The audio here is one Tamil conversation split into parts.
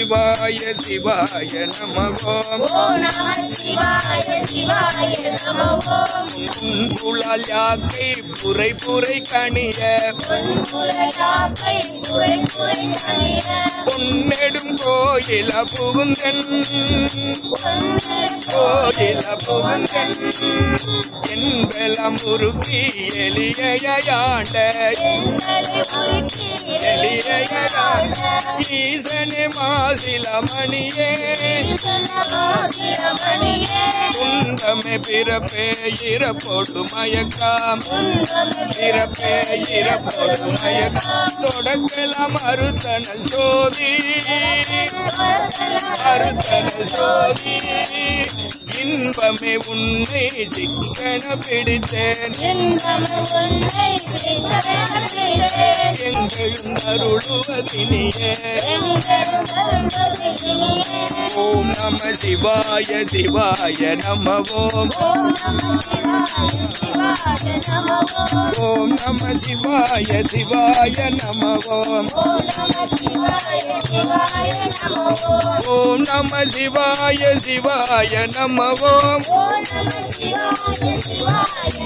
சிவாய சிவாய நமவோம் புலால் யாக்கை புரை புரை கணிய பொன்னெடும் கோயில புகுந்தன் கோயில புகுந்தன் என்பலம் உருக்கி எளிய யாண்ட ஈசனே மாசில மணியே. குந்தமே பிறப்பே இறப்போடு மயக்காம். பிறப்பே இறப்போடு மயக்காம். தொடக்கலாம் அறுத்தனல் சோதி. அறுத்தனல் சோதி. இன்பமே உன்னை சிக்கன பிடித்தேன். இன்பமே உன்னை சிக்கன பிடித்தேன். அருளுவதினியே ஓம் நம சிவாய சிவாய நம ஓம் ஓம் நம சிவாய சிவாய நம ஓம் ஓம் நம சிவாய சிவாய நம ஓம் ஓம் நம சிவாய சிவாய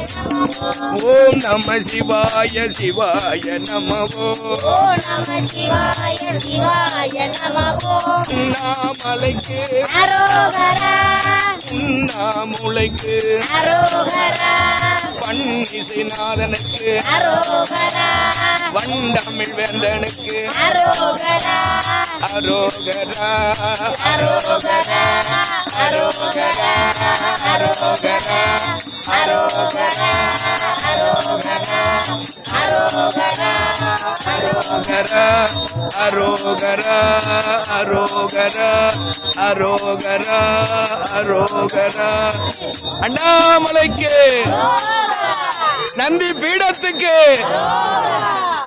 ஓம் நம சிவாய சிவாய நமவோ நம சிவாய சிவாய நமவோ நாமலைக்கு அரோகரா உண்ணாமுலைக்கு வண்டமிழ் வேந்தனுக்கு. அரோகரா. அரோகரா. அரோகரா அரோகரா அரோகரா அரோகரா அண்ணாமலைக்கு நந்தி பீடத்துக்கு.